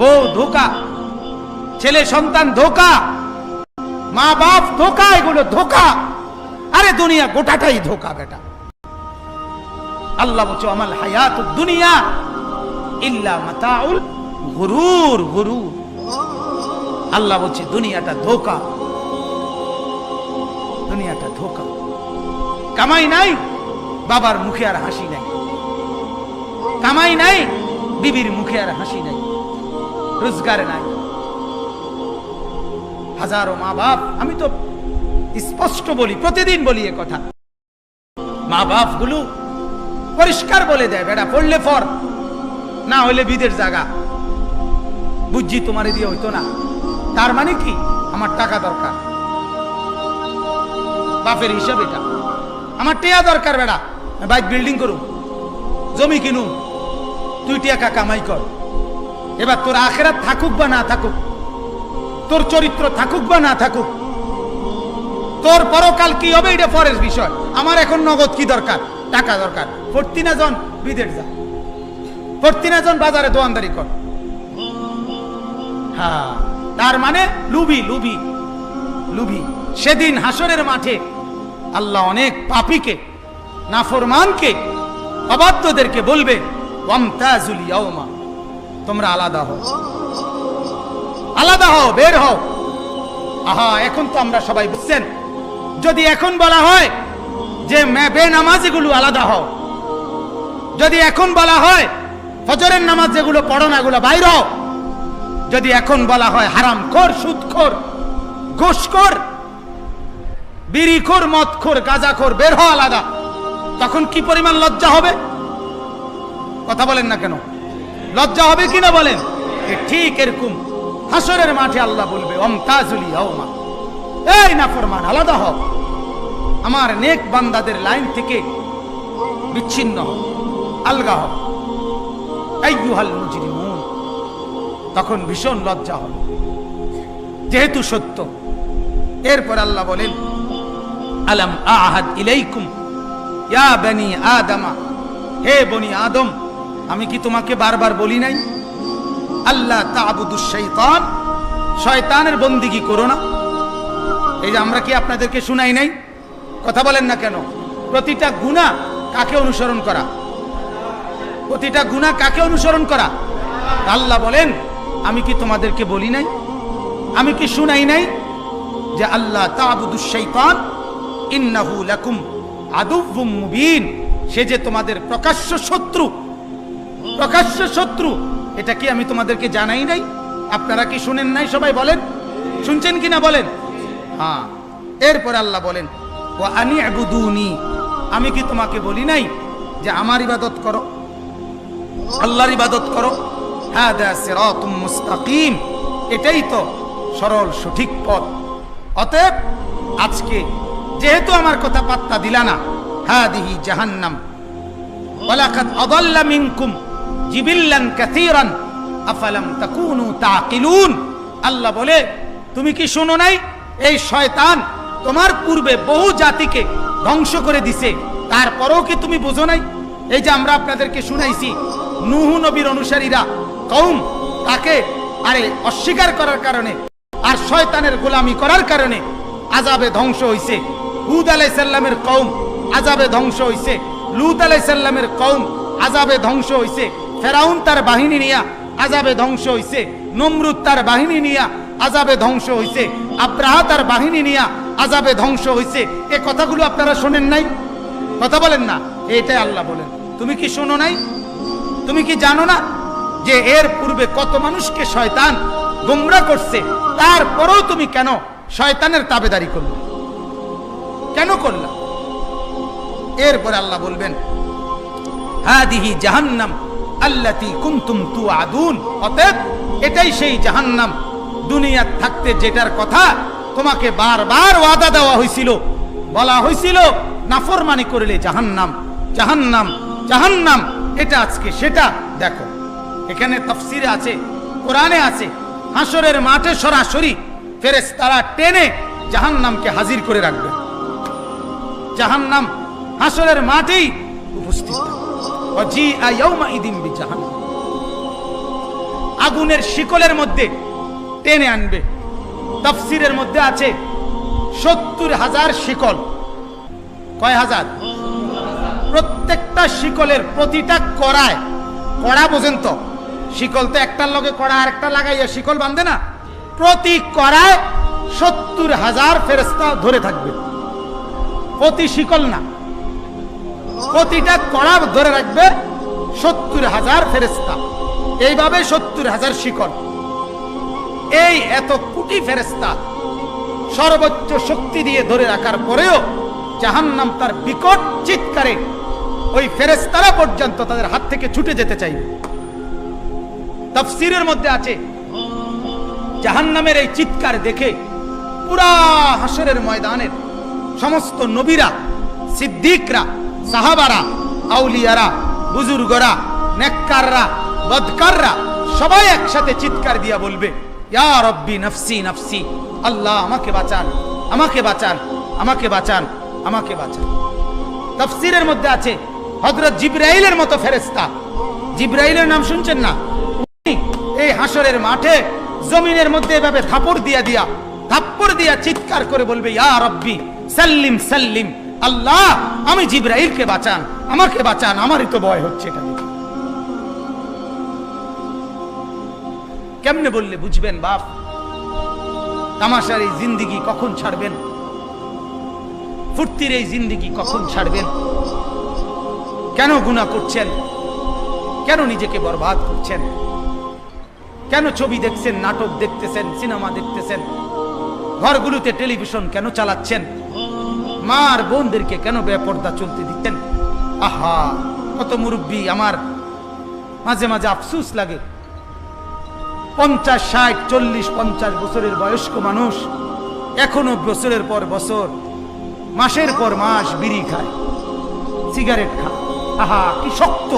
বউ ধোকা, ছেলে সন্তান ধোকা, মা বাপ ধোকা, এগুলো ধোকা। আরে দুনিয়া গোটাটাই ধোকা বেটা। আল্লাহ বলছো আমাল হায়াত দুনিয়া ইল্লা মাতাউল গুরুর গুরুর। আল্লাহ বলছে, দুনিয়াটা ধোকা দুনিয়াটা ধোকা। কামাই নাই, বাবার মুখে আর হাসি নাই। কামাই নাই, বিবির মুখে আর হাসি নাই। রোজগার নাই। হাজারো মা বাপ আমি তো স্পষ্ট বলি, প্রতিদিন বলি এ কথা। মা বাপগুলো পরিষ্কার বলে দেয়, বেটা, পড়লে ফর না হইলে বিদের জায়গা বুঝছি তোমারে দিয়ে হইতো না। তার মানে কি? আমার টাকা দরকার। বাপের হিসাব এটা। আমার টেয়া দরকার বেড়া বাইক বিল্ডিং করুম, জমি কিনুম। তুই টাকা কামাই কর। এবার তোর আখেরাত থাকুক বা না থাকুক, তোর চরিত্র থাকুক বা না থাকুক, তোর পরকাল কি হবে এটা পরের বিষয়। আমার এখন নগদ কি দরকার? টাকা দরকার। ফোরটি না জন বিদেশ যা। ফোরটি না জন বাজারে দোয়ানদারি কর। হ্যাঁ তার মানে লুবি লুবি লুবি। সেদিন হাসরের মাঠে আল্লাহ অনেক পাপীকে, নাফরমানকে, অবাধ্যদেরকে বলবে, ওয়ামতাজুল ইয়াউমা তোমরা আলাদা হও। আলাদা হও, বের হও। আহা, এখন তো আমরা সবাই বুঝছেন। যদি এখন বলা হয় যে বেনামাজিগুলো আলাদা হও, যদি এখন বলা হয় ফজরের নামাজ যেগুলো পড়ো না, এগুলো বাইর হও। যদি এখন বলা হয় হারাম খোর, সুদ খোর, ঘুষ খোর, বিড়ি খোর, মদ খোর, গাঁজা খোর, বের হও আলাদা। তখন কি পরিমাণ লজ্জা হবে? কথা বলেন না কেন? লজ্জা হবে কিনা বলেন? ঠিক এরকম। হাসরের মাঠে আল্লাহ বলবে, অমতাজুলি মা এই না ফরমান আলাদা হও। আমার নেক বান্দাদের লাইন থেকে বিচ্ছিন্ন হও, আলগা হও। আইয়ুহাল মুজরিমুন। তখন ভীষণ লজ্জা হবে। যেহেতু সত্য, এরপর আল্লাহ বলেন, আলাম আহাদ ইলাইকুম, ইয়া বনি আদমা, হে বনি আদম আমি কি তোমাকে বারবার বলি নাই? আল্লাহ তাবুদুস শৈতান শয়তানের বন্দিগি করো না। এই যে আমরা কি আপনাদেরকে শুনাই নাই? কথা বলেন না কেন? প্রতিটা গুণা কাকে অনুসরণ করা? প্রতিটা গুণা কাকে অনুসরণ করা? আল্লাহ বলেন, আমি কি তোমাদেরকে বলি নাই? আমি কি শুনাই নাই যে আল্লাহ তাবুদুস ইন্নাহু লাকুম আদুব্বুম মুবিন। সে যে তোমাদের প্রকাশ্য শত্রু প্রকাশ্য শত্রু। এটা কি আমি তোমাদেরকে জানাই নাই? আপনারা কি শুনেন নাই? সবাই বলেন। শুনছেন কি না বলেন? হ্যাঁ। এরপর আল্লাহ বলেন ও আনি আবুদুনি। আমি কি তোমাকে বলি নাই যে আমার ইবাদত করো? আল্লাহর ইবাদত করো? হ্যাঁ মুস্তাকিম। এটাই তো সরল সঠিক পথ। অতএব আজকে যেহেতু আমার কথা পাত্তা দিলা না হ্যাঁ দিহি জাহান্নাম। ওয়ালাকাদ আদাল্লা মিনকুম। জিবিল্লান কাসীরান, আফালাম তাকুনু তাকিলুন আল্লাহ বলে, তুমি কি শোনো নাই? এই শয়তান তোমার পূর্বে বহু জাতিকে ধ্বংস করে দিছে। তারপরেও কি তুমি বোঝো নাই? এই যে আমরা আপনাদেরকে শুনাইছি, নুহু নবীর অনুসারীরা কৌম তাকে আরে অস্বীকার করার কারণে আর শয়তানের গোলামি করার কারণে আজাবে ধ্বংস হইছে। হুদ আলাই সাল্লামের কৌম আজাবে ধ্বংস হইছে। লুত আলাই সাল্লামের কৌম আজাবে ধ্বংস হইছে। ফেরাউন তার বাহিনী নিয়া আজাবে ধ্বংস হইছে, নমরুদ তার বাহিনী নিয়া আজাবে ধ্বংস হইছে, আব্রাহা তার বাহিনী নিয়া আজাবে ধ্বংস হইছে। এ কথাগুলো আপনারা শোনেন নাই? কথা বলেন না। এটাই আল্লাহ বলেন। তুমি কি শোনো নাই? তুমি কি জানো না যে এর পূর্বে কত মানুষকে শয়তান গোমরা করছে? তারপরেও তুমি কেন শয়তানের তাবেদারি করলে? কেন করলা? এরপরে আল্লাহ বলবেন, হাদিহি জাহান্নাম। আল্লাতি এটাই সেই জাহান্নাম। দুনিয়ার থাকতে যেটার কথা তোমাকে বারবার ওয়াদা দেওয়া হয়েছিল বলা হয়েছিল নাফরমানি করলে জাহান্নাম জাহান্নাম জাহান্নাম। এটা আজকে সেটা, দেখো। এখানে তফসিরে আছে, কোরআনে আছে হাসরের মাঠে সরাসরি ফেরেশতারা টেনে জাহান্নামকে হাজির করে রাখবে। জাহান্নাম হাসরের মাঠেই উপস্থিত। আগুনের শিকলের মধ্যে টেনে আনবে। তফসিরের মধ্যে আছে সত্তর হাজার শিকল। কয় হাজার? প্রত্যেকটা শিকলের প্রতিটা কড়ায়, কড়া পর্যন্ত। শিকল তো একটার লগে কড়া আর একটা লাগাইয়া শিকল বাঁধে না। প্রতি কড়ায় সত্তর হাজার ফেরস্তা ধরে থাকবে। প্রতি শিকল না। প্রতিটা কড়া ধরে রাখবে সত্তর হাজার ফেরেস্তা এইভাবে সত্তর হাজার শিকল এই এত কোটি ফেরেস্তা সর্বোচ্চ শক্তি দিয়ে ধরে রাখার পরেও জাহান্নাম তার বিকট চিৎকারে ওই ফেরেস্তারা পর্যন্ত তাদের হাত থেকে ছুটে যেতে চাইবে। তফসিরের মধ্যে আছে, জাহান্নামের এই চিৎকার দেখে পুরা হাসরের ময়দানের সমস্ত নবীরা, সিদ্দিকরা সাহাবারা, আউলিয়ারা, বুজুর্গরা, নেককাররা, বদকাররা সবাই একসাথে চিৎকার দিয়া বলবে, ইয়া রব্বি নফসি নফসি, আল্লাহ আমাকে বাঁচান আমাকে বাঁচান আমাকে বাঁচান আমাকে বাঁচান। তফসিরের মধ্যে আছে, হযরত জিব্রাইলের মতো ফেরেস্তা জিব্রাইলের নাম শুনছেন না? এই হাসরের মাঠে জমিনের মধ্যে এভাবে থাপড় দিয়া দিয়া, থাপ্পড় দিয়া চিৎকার করে বলবে, ইয়া রব্বি, সাল্লিম সাল্লিম আল্লাহ, আমি জিব্রাইলকে বাঁচান, আমাকে বাঁচান, আমারই তো ভয় হচ্ছে এটা কেমনে বললে বুঝবেন বাপ? তামাশার এই জিন্দিগি কখন ছাড়বেন? ফুর্তির এই জিন্দিগি কখন ছাড়বেন? কেন গুণা করছেন? কেন নিজেকে বরবাদ করছেন? কেন ছবি দেখছেন, নাটক দেখতেছেন, সিনেমা দেখতেছেন? ঘরগুলোতে টেলিভিশন কেন চালাচ্ছেন? মা আর বোনদেরকে কেন বেপর্দা চলতে দিচ্ছেন আহা, কত মুরব্বী, আমার মাঝে মাঝে আফসুস লাগে। পঞ্চাশ, ষাট, চল্লিশ, পঞ্চাশ বছরের বয়স্ক মানুষ এখনও বছরের পর বছর, মাসের পর মাস বিড়ি খায়, সিগারেট খায়। আহা, কি শক্ত,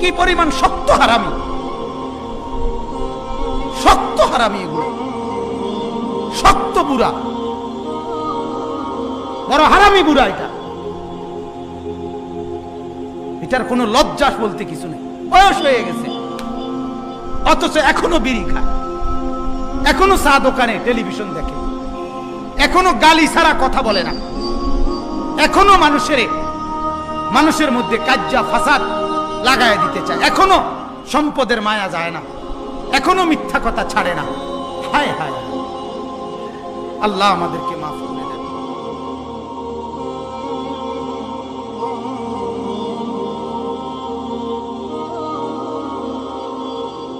কি পরিমাণ শক্ত হারামি। শক্ত হারামি এগুলো। শক্ত বুড়া। বড় হারামি বুড়া এটা। এটার কোনো লজ্জাস বলতে কিছু নেই। বয়স হয়ে গেছে। অথচ এখনও বিড়ি খায়। এখনও চা দোকানে টেলিভিশন দেখে। এখনও গালি ছাড়া কথা বলে না। এখনও মানুষের মানুষের মধ্যে কাজ্জা, ফাসাদ লাগায় দিতে চায়। এখনও সম্পদের মায়া যায় না। এখনও মিথ্যা কথা ছাড়ে না। হায় হায় আল্লাহ আমাদেরকে মাফ করুন।